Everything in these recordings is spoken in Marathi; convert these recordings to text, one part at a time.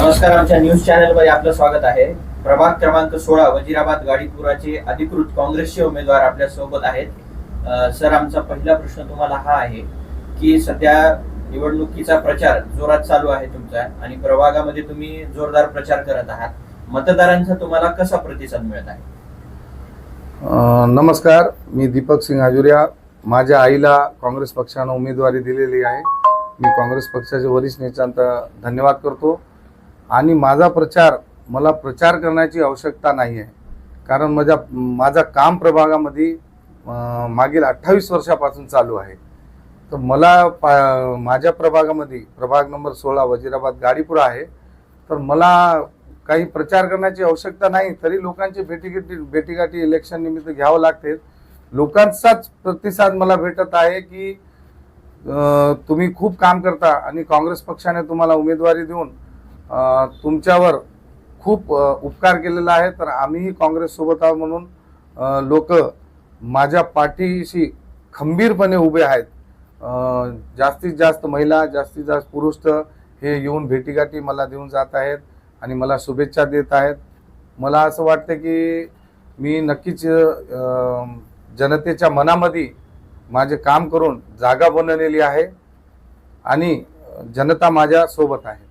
नमस्कार आमच्या न्यूज चॅनलमध्ये आपलं स्वागत आहे. प्रभाग क्रमांक सोळा वजिराबाद गाडीपुराचे अधिकृत काँग्रेसचे उमेदवार आपल्यासोबत आहेत. सर आमचा पहिला प्रश्न तुम्हाला हा आहे की सध्या निवडणुकीचा प्रचार जोरात चालू आहे तुमचा आणि प्रभागामध्ये तुम्ही जोरदार प्रचार करत आहात. मतदारांचा तुम्हाला कसा प्रतिसाद मिळत आहे? नमस्कार मी दीपक सिंग आजुर्या माझ्या आईला काँग्रेस पक्षानं उमेदवारी दिलेली आहे. मी काँग्रेस पक्षाचे वरिष्ठ नेत्यांचा धन्यवाद करतो. आणि माझा प्रचार मला प्रचार करण्याची आवश्यकता नाही आहे कारण माझ्या माझा काम प्रभागामध्ये मागील अठ्ठावीस वर्षापासून चालू आहे. तर मला पा माझ्या प्रभागामध्ये प्रभाग नंबर सोळा वजिराबाद गाडीपुरा आहे. तर मला काही प्रचार करण्याची आवश्यकता नाही. तरी लोकांची भेटीगाठी भेटीगाठी इलेक्शन निमित्त घ्यावं लागते. लोकांचाच प्रतिसाद मला भेटत आहे की तुम्ही खूप काम करता आणि काँग्रेस पक्षाने तुम्हाला उमेदवारी देऊन तुमच्यावर खूप उपकार केलेला आहे. तर आम्हीही काँग्रेससोबत आहोत म्हणून लोक माझ्या पाठीशी खंबीरपणे उभे आहेत. जास्तीत जास्त महिला जास्तीत जास्त पुरुष हे येऊन भेटीगाठी मला देऊन जात आहेत आणि मला शुभेच्छा देत आहेत. मला असं वाटतं की मी नक्कीच जनतेच्या मनामध्ये माझे काम करून जागा बनवलेली आहे आणि जनता माझ्यासोबत आहे.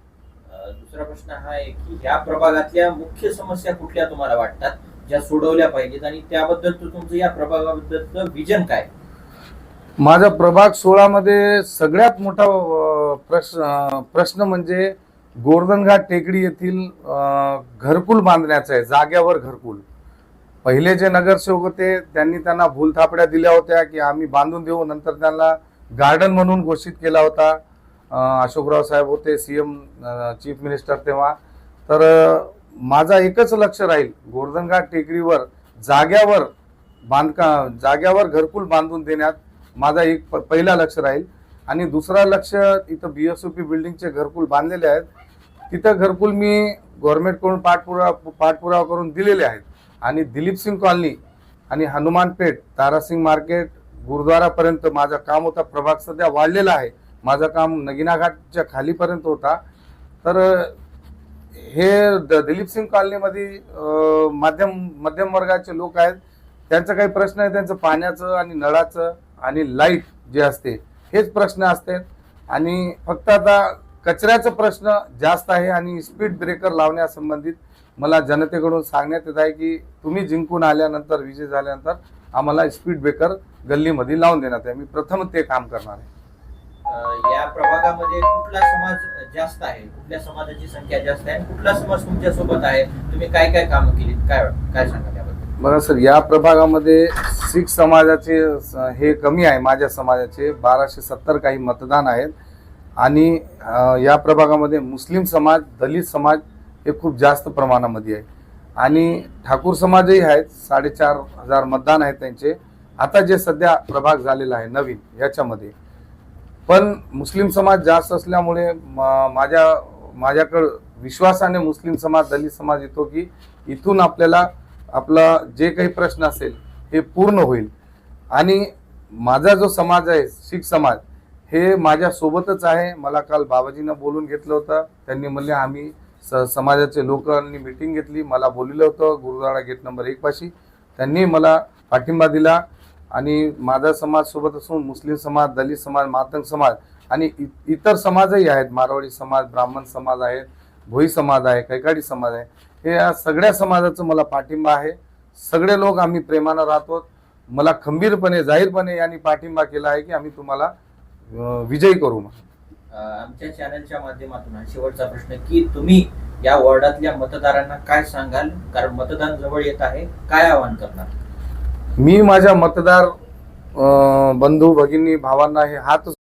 दुसरा प्रश्न हा आहे की ह्या प्रभागातल्या मुख्य समस्या कुठल्या तुम्हाला वाटतात? ज्या सोडवल्या पाहिजेत आणि त्याबद्दल तुमचं या प्रभागाबद्दलचं विजन काय? माझा प्रभाग सोळामध्ये सगळ्यात मोठा प्रश्न प्रश्न म्हणजे गोर्धनघाट टेकडी येथील घरकुल बांधण्याचं आहे जाग्यावर घरकुल. पहिले जे नगरसेवक होते त्यांनी त्यांना भूलथापड्या दिल्या होत्या की आम्ही बांधून देऊ. नंतर त्यांना गार्डन म्हणून घोषित केला होता. अशोकराव साहेब होते सी एम चीफ मिनिस्टर तेव्हा. तर माझा एकच लक्ष राहील गोर्धनघाट टेकडीवर जाग्यावर बांधकाम जाग्यावर घरकुल बांधून देण्यात माझा एक प- पहिला लक्ष राहील. आणि दुसरा लक्ष इथं बी एस ओ पी बिल्डिंगचे घरकुल बांधलेले आहेत. तिथं घरकुल मी गव्हर्नमेंटकडून पाठपुरा पाठपुरावा करून दिलेले आहेत. आणि दिलीप सिंग कॉलनी आणि हनुमानपेठ तारासिंग मार्केट गुरुद्वारापर्यंत माझं काम होता. प्रभाग सध्या वाढलेला आहे. माझं काम नगिना घाटच्या खालीपर्यंत होता. तर हे द- दिलीप सिंग कॉलनीमध्ये माध्यम मध्यम वर्गाचे लोक आहेत. त्यांचा काही प्रश्न आहे त्यांचं पाण्याचं आणि नळाचं आणि लाइट जे असते हेच प्रश्न असते. आणि फक्त आता कचऱ्याचा प्रश्न जास्त आहे आणि स्पीड ब्रेकर लावण्यासंबंधित मला जनतेकडून सांगण्यात येत आहे की तुम्ही जिंकून आल्यानंतर विजय झाल्यानंतर आम्हाला स्पीड ब्रेकर गल्लीमध्ये लावून देण्यात आहे मी प्रथम ते काम करणार आहे. या प्रभागामध्ये कुठला समाज जास्त आहे? कुठल्या समाजाची संख्या जास्त आहे? कुठला समाज तुमच्यासोबत आहे? तुम्ही काय काय कामं केली काय काय सांगा त्याबद्दल बरं सर या प्रभागामध्ये शीख समाजाचे स- हे कमी आहे. माझ्या समाजाचे बाराशे सत्तर काही मतदान आहेत. आणि या प्रभागामध्ये मुस्लिम समाज दलित समाज हे खूप जास्त प्रमाणामध्ये आहे. आणि ठाकूर समाजही आहेत. साडेचार हजार मतदान आहेत त्यांचे. आता जे सध्या प्रभाग झालेला आहे नवीन याच्यामध्ये. पण मुस्लिम समाज जास्त असल्यामुळे म- माझ्या माझ्याकडं विश्वासाने मुस्लिम समाज दलित समाज येतो की इथून आपल्याला आपला जे काही प्रश्न असेल हे पूर्ण होईल. आणि माझा जो समाज आहे शीख समाज हे माझ्या सोबतच आहे. मला काल बाबाजीनं बोलून घेतलं होतं. त्यांनी म्हणले आम्ही स समाजाचे लोकांनी मिटिंग घेतली. मला बोललेलं होतं गुरुद्वारा गेट नंबर एक पाशी. त्यांनी मला पाठिंबा दिला. आणि माझा समाज सोबत असून मुस्लिम समाज दलित समाज मातंग समाज आणि इ- इतर समाजही आहेत. मारवाडी समाज ब्राह्मण समाज आहेत भोई समाज आहे कैकाडी समाज आहे. हे या सगळ्या समाजाचं मला पाठिंबा आहे. सगळे लोक आम्ही प्रेमानं राहतो. मला खंबीरपणे जाहीरपणे यांनी पाठिंबा केला आहे की आम्ही तुम्हाला विजयी करू आमच्या चॅनलच्या माध्यमातून शेवटचा प्रश्न की तुम्ही या वॉर्डातल्या मतदारांना काय सांगाल? कारण मतदान जवळ येत आहे. काय आवाहन करणार? मी माझ्या मतदार बंधू भगिनी भावांना हे हात